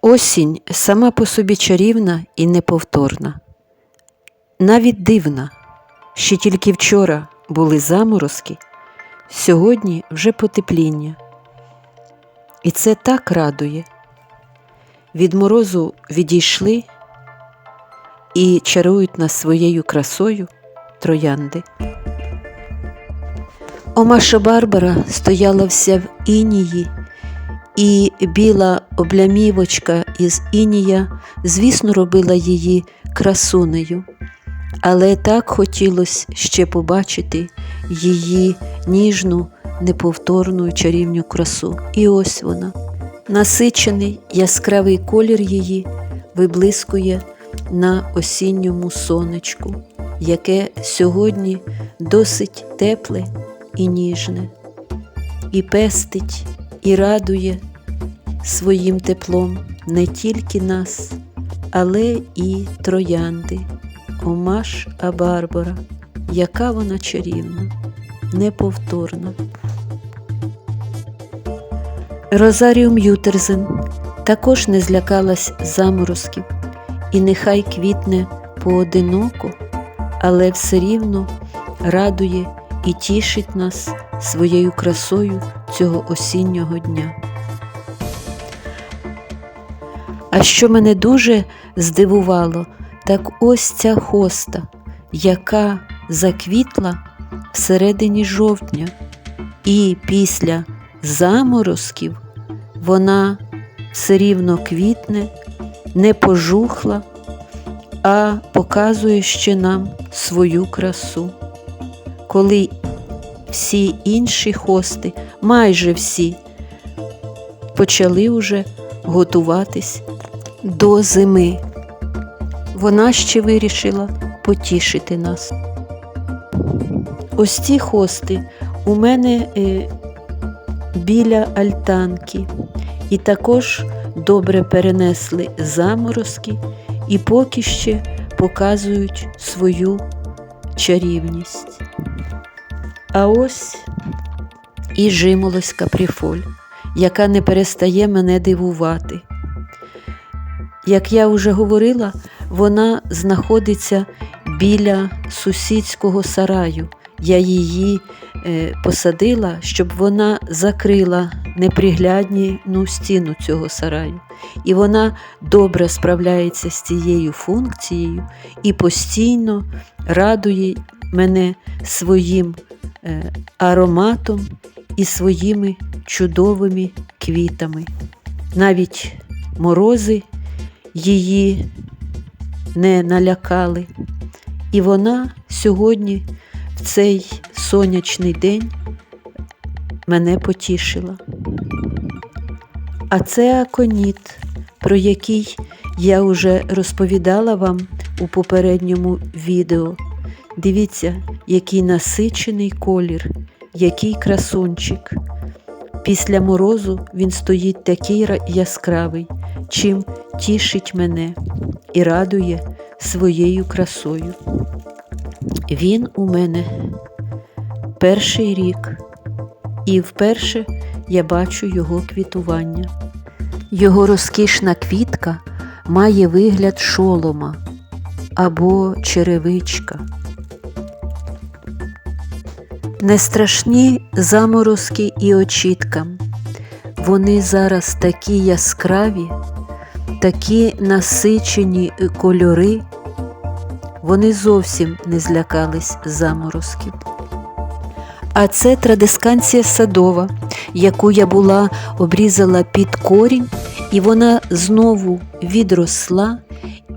Осінь сама по собі чарівна і неповторна. Навіть дивна, що тільки вчора були заморозки, сьогодні вже потепління. І це так радує. Від морозу відійшли і чарують нас своєю красою троянди. Омаша Барбара стояла вся в інії, і біла облямівочка із інія, звісно, робила її красунею. Але так хотілося ще побачити її ніжну, неповторну чарівню красу. І ось вона. Насичений яскравий колір її виблискує на осінньому сонечку, яке сьогодні досить тепле і ніжне, і пестить, і радує своїм теплом не тільки нас, але і троянди. Омаш Абарбара, яка вона чарівна, неповторна. Розаріум Ютерзен також не злякалась заморозків, і нехай квітне поодиноко, але все рівно радує і тішить нас своєю красою цього осіннього дня. А що мене дуже здивувало, так ось ця хоста, яка заквітла всередині жовтня, і після заморозків вона все рівно квітне, не пожухла, а показує ще нам свою красу. Коли всі інші хости, майже всі, почали уже готуватись до зими. Вона ще вирішила потішити нас. Ось ці хости у мене е, біля альтанки, і також добре перенесли заморозки і поки ще показують свою чарівність. А ось і жимолость капріфоль, яка не перестає мене дивувати. Як я вже говорила, вона знаходиться біля сусідського сараю. Я її е, посадила, щоб вона закрила неприглядну стіну цього сараю. І вона добре справляється з цією функцією і постійно радує мене своїм е, ароматом і своїми чудовими квітами. Навіть морози її не налякали. І вона сьогодні, в цей сонячний день, мене потішила. А це аконіт, про який я вже розповідала вам у попередньому відео. Дивіться, який насичений колір, який красунчик. Після морозу він стоїть такий яскравий, чим тішить мене і радує своєю красою. Він у мене перший рік, і вперше я бачу його квітування. Його розкішна квітка має вигляд шолома або черевичка. Не страшні заморозки і очіткам. Вони зараз такі яскраві, такі насичені кольори, вони зовсім не злякались заморозків. А це традисканція садова, яку я була обрізала під корінь, і вона знову відросла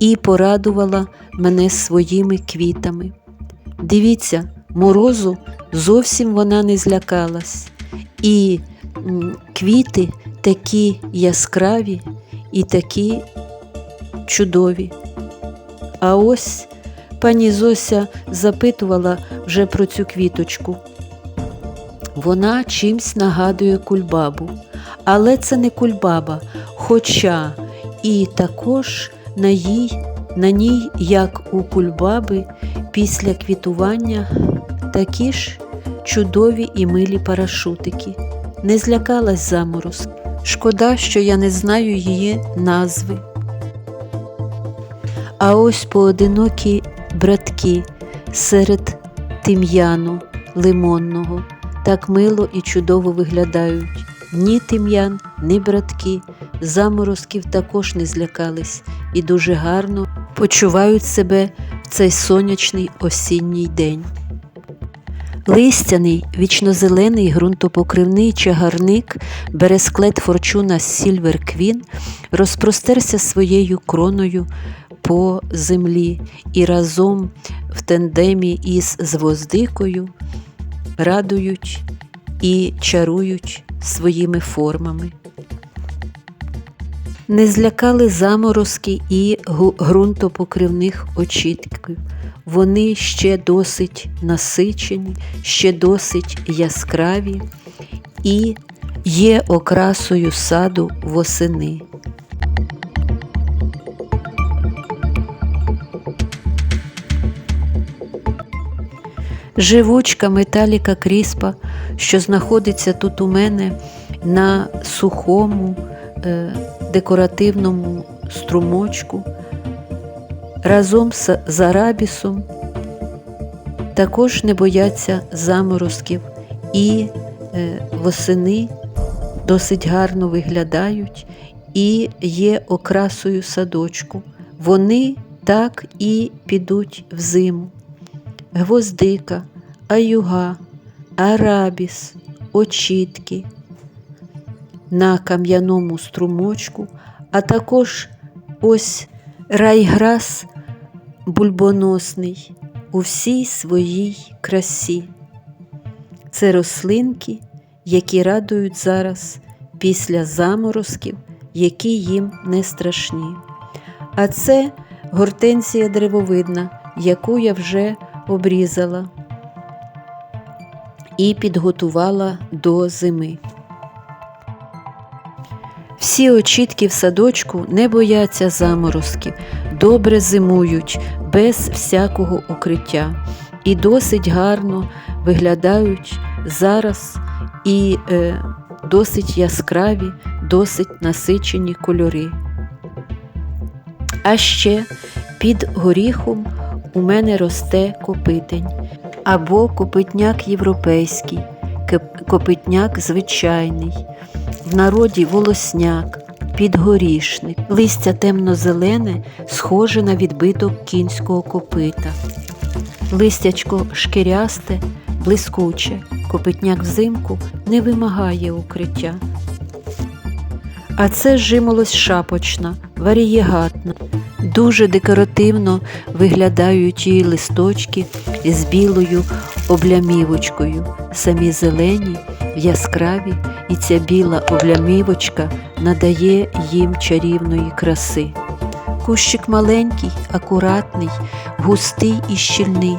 і порадувала мене своїми квітами. Дивіться, морозу зовсім вона не злякалась, і квіти такі яскраві і такі чудові. А ось пані Зося запитувала вже про цю квіточку. Вона чимсь нагадує кульбабу, але це не кульбаба, хоча і також на їй, на ній, як у кульбаби, після квітування такі ж чудові і милі парашутики. Не злякалась заморозк, Шкода, що я не знаю її назви. А ось поодинокі братки серед тим'яну лимонного так мило і чудово виглядають. Ні тим'ян, ні братки, заморозків також не злякались і дуже гарно почувають себе в цей сонячний осінній день. Листяний, вічнозелений ґрунтопокривний чагарник бересклет Форчуна Сільвер Квін розпростерся своєю кроною по землі і разом в тендемі із звоздикою радують і чарують своїми формами. Не злякали заморозки і ґрунтопокривних очітків. Вони ще досить насичені, ще досить яскраві і є окрасою саду восени. Живучка металіка кріспа, що знаходиться тут у мене на сухому декоративному струмочку, разом з з арабісом також не бояться заморозків і е, восени досить гарно виглядають і є окрасою садочку. Вони так і підуть в зиму гвоздика, аюга, арабіс, очітки на кам'яному струмочку, а також ось райграс бульбоносний у всій своїй красі. Це рослинки, які радують зараз після заморозків, які їм не страшні. А це гортензія древовидна, яку я вже обрізала і підготувала до зими. Всі очітки в садочку не бояться заморозків, добре зимують без всякого укриття і досить гарно виглядають зараз і е, досить яскраві, досить насичені кольори. А ще під горіхом у мене росте копитень або копитняк європейський, копитняк звичайний, в народі волосняк, підгорішник, листя темно-зелене, схоже на відбиток кінського копита. Листячко шкірясте, блискуче, копитняк взимку не вимагає укриття. А це жимолость шапочна, варієгатна. Дуже декоративно виглядають її листочки з білою облямівочкою, самі зелені, яскраві, і ця біла облямівочка надає їм чарівної краси. Кущик маленький, акуратний, густий і щільний,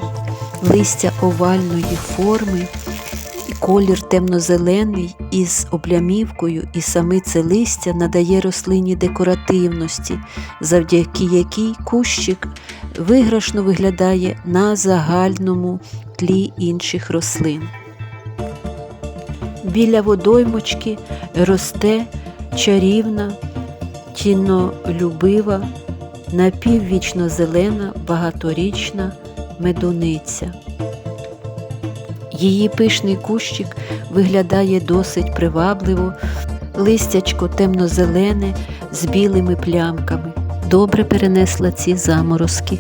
листя овальної форми, колір темно-зелений із облямівкою, і саме це листя надає рослині декоративності, завдяки якій кущик виграшно виглядає на загальному тлі інших рослин. Біля водоймочки росте чарівна, тінолюбива, напіввічно зелена багаторічна медуниця. Її пишний кущик виглядає досить привабливо, листячко темно-зелене з білими плямками. Добре перенесла ці заморозки.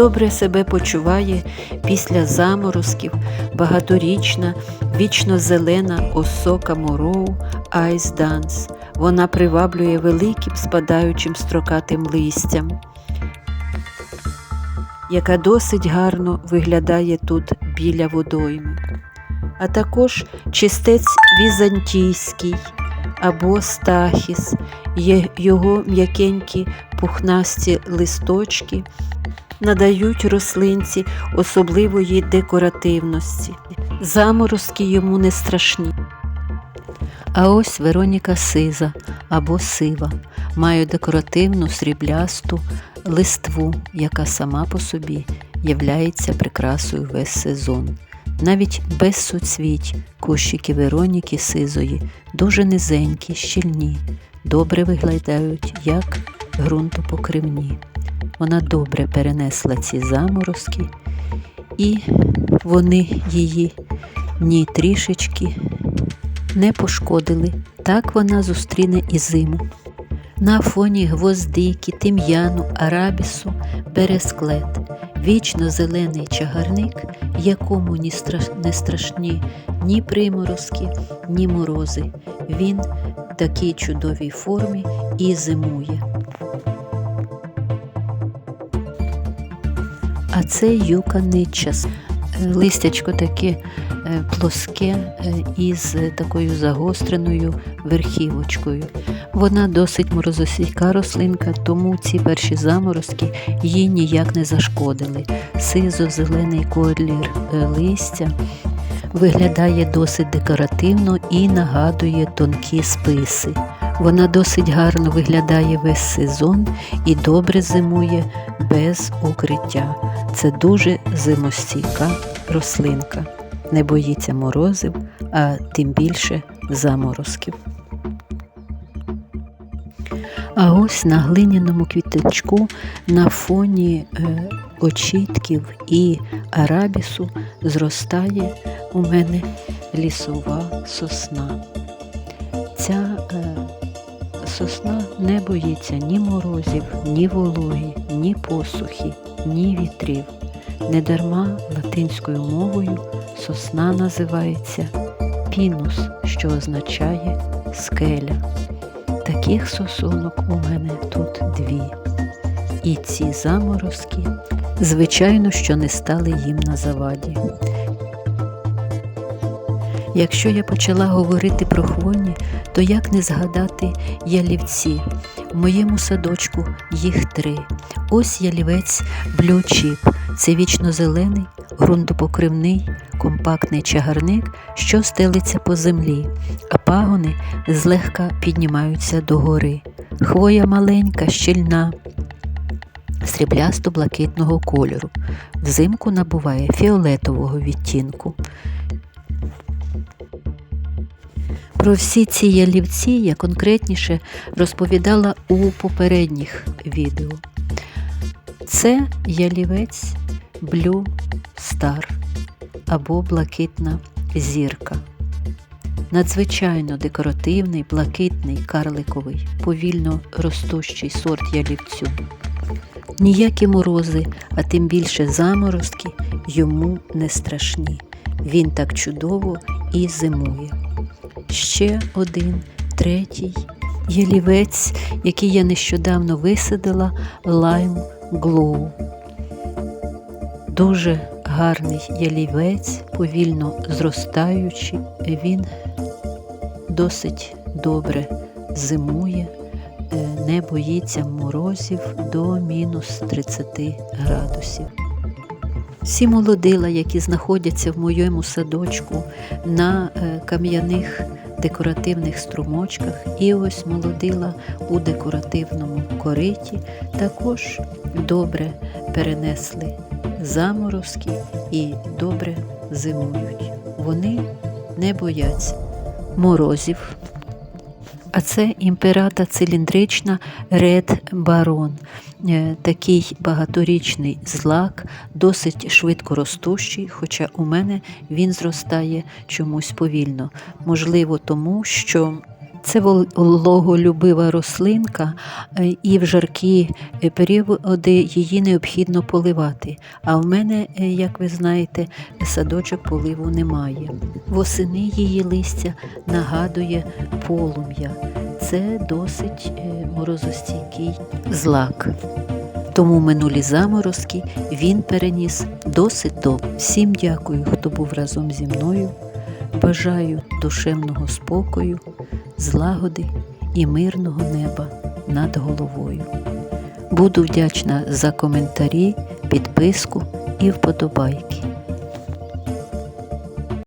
Добре себе почуває після заморозків багаторічна, вічно-зелена осока мороу Айс Данс. Вона приваблює великим спадаючим строкатим листям яка досить гарно виглядає тут біля водойми, а також чистець візантійський або стахіс, його м'якенькі пухнасті листочки надають рослинці особливої декоративності. Заморозки йому не страшні. А ось Вероніка сиза або сива має декоративну сріблясту листву, яка сама по собі являється прикрасою весь сезон. Навіть без суцвіть, кущики Вероніки сизої, дуже низенькі, щільні, добре виглядають, як ґрунтопокривні. Вона добре перенесла ці заморозки, і вони її ні трішечки не пошкодили. Так вона зустріне і зиму. На фоні гвоздики, тим'яну, арабісу, бересклет, вічно зелений чагарник, якому ні страш- не страшні ні приморозки, ні морози. Він в такій чудовій формі і зимує. А це юка нитчас. Е, Листячко таке плоске е, із е, такою загостреною верхівочкою. Вона досить морозостійка рослинка, тому ці перші заморозки їй ніяк не зашкодили. Сизо-зелений колір е, листя виглядає досить декоративно і нагадує тонкі списи. Вона досить гарно виглядає весь сезон і добре зимує без укриття. Це дуже зимостійка рослинка. Не боїться морозив, а тим більше заморозків. А ось на глиняному квіточку на фоні е, очітків і арабісу зростає у мене лісова сосна. Ця е, сосна не боїться ні морозів, ні вологи, ні посухи, ні вітрів. Недарма латинською мовою сосна називається пінус, що означає скеля. Таких сосонок у мене тут дві. І ці заморозки, звичайно, що не стали їм на заваді. Якщо я почала говорити про хвойні, то як не згадати ялівці? В моєму садочку їх три. Ось ялівець блючіп. Це вічно-зелений, ґрунтопокривний, компактний чагарник, що стелиться по землі, а пагони злегка піднімаються догори. Хвоя маленька, щільна, сріблясто-блакитного кольору. Взимку набуває фіолетового відтінку. Про всі ці ялівці я конкретніше розповідала у попередніх відео. Це ялівець Blue Star або блакитна зірка. Надзвичайно декоративний, блакитний, карликовий, повільно ростущий сорт ялівцю. Ніякі морози, а тим більше заморозки йому не страшні. Він так чудово і зимує. Ще один, третій ялівець, який я нещодавно висадила, Lime Glow. Дуже гарний ялівець, повільно зростаючий. Він досить добре зимує, е, не боїться морозів до мінус 30 градусів. Всі молодила, які знаходяться в моєму садочку на е, кам'яних декоративних струмочках, і ось молодила у декоративному кориті, також добре перенесли заморозки і добре зимують. Вони не бояться морозів. А це імперата циліндрична Red Baron. Е, Такий багаторічний злак, досить швидко ростущий, хоча у мене він зростає чомусь повільно. Можливо, тому що це вологолюбива рослинка, е, і в жаркі е, періоди її необхідно поливати. А в мене, е, як ви знаєте, садочок поливу немає. Восени її листя нагадує полум'я. Це досить морозостійкий злак. Тому минулі заморозки він переніс досить добре. Всім дякую, хто був разом зі мною. Бажаю душевного спокою, злагоди і мирного неба над головою. Буду вдячна за коментарі, підписку і вподобайки.